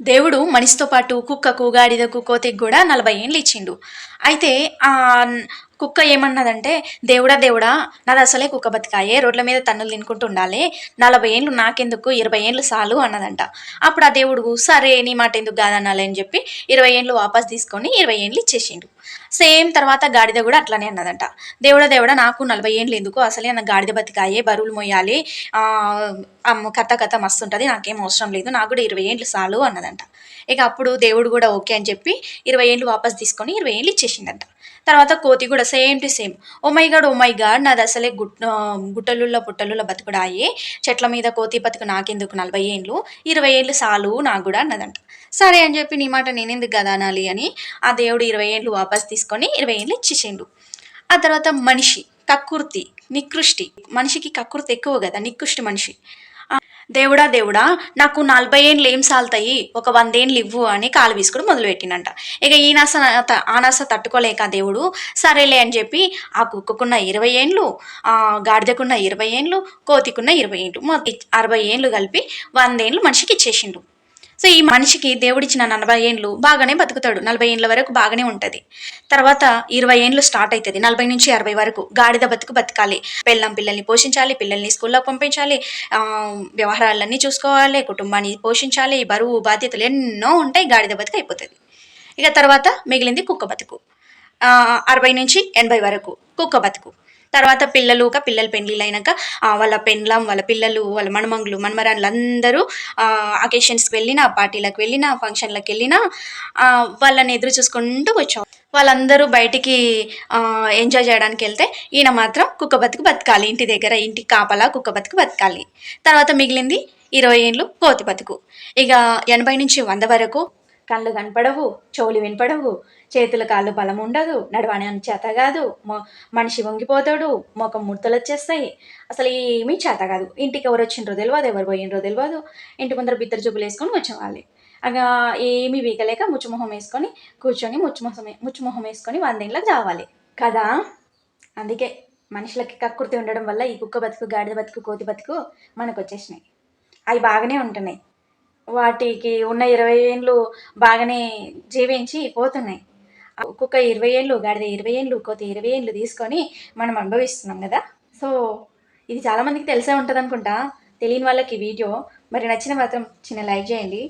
దేవుడు మనిషితో పాటు కుక్కకు గాడిదకు కోతికి కూడా నలభై ఏండ్లు ఇచ్చిండు. అయితే ఆ కుక్క ఏమన్నదంటే దేవుడా దేవుడా నాది అసలే కుక్క బతికాయే రోడ్ల మీద తన్నులు తినుకుంటూ ఉండాలి నలభై ఏండ్లు నాకెందుకు ఇరవై ఏండ్లు చాలు అన్నదంట. అప్పుడు ఆ దేవుడు సరే నీ మాట ఎందుకు కాదనాలి అని చెప్పి ఇరవై ఏండ్లు వాపస్ తీసుకొని ఇరవై ఏండ్లు ఇచ్చేసిండు. సేమ్ తర్వాత గాడిద కూడా అట్లానే అన్నదంట. దేవుడా దేవుడా నాకు నలభై ఏండ్లు ఎందుకు? అసలే నా గాడిద బతికాయే బరువులు మొయ్యాలి కథ కథ మస్తు ఉంటుంది నాకేం అవసరం లేదు నాకు కూడా ఇరవై ఏండ్లు చాలు అన్నదంట. ఇక అప్పుడు దేవుడు కూడా ఓకే అని చెప్పి ఇరవై ఏండ్లు వాపస్ తీసుకొని ఇరవై ఏండ్లు ఇచ్చేసిందంట. తర్వాత కోతి కూడా same to same. Oh my god oh my god నాది అసలే గుట్ గుట్టలుల్లో పుట్టలుల్లో బతుకుడాయి చెట్ల మీద కోతి బతుకు నాకెందుకు నలభై ఏండ్లు? ఇరవై ఏళ్ళు చాలు నాకు కూడా అన్నదంట. సరే అని చెప్పి నీ మాట నేనెందుకు కదా అనాలి అని ఆ దేవుడు ఇరవై ఏండ్లు వాపస్ తీసుకొని ఇరవై ఏండ్లు ఇచ్చేసిండు ఆ తర్వాత మనిషి కక్కుర్తి నికృష్టి. మనిషికి కక్కుర్తి ఎక్కువ కదా నికృష్టి మనిషి. దేవుడా దేవుడా నాకు నలభై ఏండ్లు ఏం సాల్తాయి? ఒక వందేండ్లు ఇవ్వు అని కాలు వీసుకుని మొదలుపెట్టినంట ఇక ఈనాస ఆనాస త- తట్టుకోలేక దేవుడు సరేలే అని చెప్పి ఆ కుక్కకున్న ఇరవై ఏండ్లు ఆ గాడిదకున్న ఇరవై ఏండ్లు కోతికున్న ఇరవై ఏండ్లు అరవై ఏండ్లు కలిపి వందేండ్లు మనిషికి ఇచ్చేసిండు. సో ఈ మనిషికి దేవుడిచ్చిన నలభై ఏండ్లు బాగానే బతుకుతాడు. నలభై ఏండ్ల వరకు బాగానే ఉంటుంది. తర్వాత ఇరవై ఏండ్లు స్టార్ట్ అవుతుంది నలభై నుంచి అరవై వరకు గాడిద బతుకు బతకాలి. పెళ్ళం పిల్లల్ని పోషించాలి పిల్లల్ని స్కూల్లో పంపించాలి ఆ, వ్యవహారాలన్నీ చూసుకోవాలి కుటుంబాన్ని పోషించాలి బరువు బాధ్యతలు ఎన్నో ఉంటాయి గాడిద బతుకు అయిపోతుంది. ఇక తర్వాత మిగిలింది కుక్క బతుకు. అరవై నుంచి ఎనభై వరకు కుక్క బతుకు. తర్వాత పిల్లలు ఒక పిల్లలు పెళ్ళిళ్ళు అయినాక వాళ్ళ పెండ్లం వాళ్ళ పిల్లలు వాళ్ళ మనమంగులు మనమరాన్లు అందరూ అకేషన్స్కి వెళ్ళినా పార్టీలకు వెళ్ళినా ఫంక్షన్లకు వెళ్ళినా వాళ్ళని ఎదురు చూసుకుంటూ వచ్చాం వాళ్ళందరూ బయటికి ఎంజాయ్ చేయడానికి వెళ్తే ఈయన మాత్రం కుక్క బతుకు బతకాలి. ఇంటి దగ్గర ఇంటి కాపలా కుక్క బతుకు బతకాలి. తర్వాత మిగిలింది ఇరవై ఏళ్ళు కోతి బతుకు. ఇక ఎనభై నుంచి వంద వరకు కళ్ళు కనపడవు చెవులు వినపడవు చేతుల కాళ్ళు బలం ఉండదు నడవడానికి చేత కాదు. మొ- మనిషి వంగిపోతాడు ముఖం ముడతలు వచ్చేస్తాయి. అసలు ఏమీ చేత కాదు. ఇంటికి ఎవరు వచ్చిండ్రో తెలియదు ఎవరు పోయిండ్రో తెలియదు ఇంటి ముందర బిత్తర చూపులు వేసుకొని వచ్చేవాళ్ళు అగా ఏమీ వీకలేక ముచ్చుమొహం వేసుకొని కూర్చొని ముచ్చుమొహం ముచ్చుమొహం వేసుకొని వందేళ్ళకి చావాలి. కదా? అందుకే మనుషులకి కక్కుర్తి ఉండడం వల్ల ఈ కుక్క బతుకు గాడిద బతుకు కోతి బతుకు మనకు వచ్చేసినాయి. అవి బాగానే ఉంటున్నాయి. వాటికి ఉన్న ఇరవై ఏళ్ళు బాగానే జీవించి పోతున్నాయి. ఒక్కొక్క ఇరవై ఏళ్ళు గాడిద ఇరవై ఏళ్ళు కొత్త ఇరవై ఏళ్ళు తీసుకొని మనం అనుభవిస్తున్నాం కదా. సో ఇది చాలామందికి తెలిసే ఉంటుంది అనుకుంటా తెలియని వాళ్ళకి వీడియో. మరి నచ్చిన మాత్రం చిన్న లైక్ చేయండి.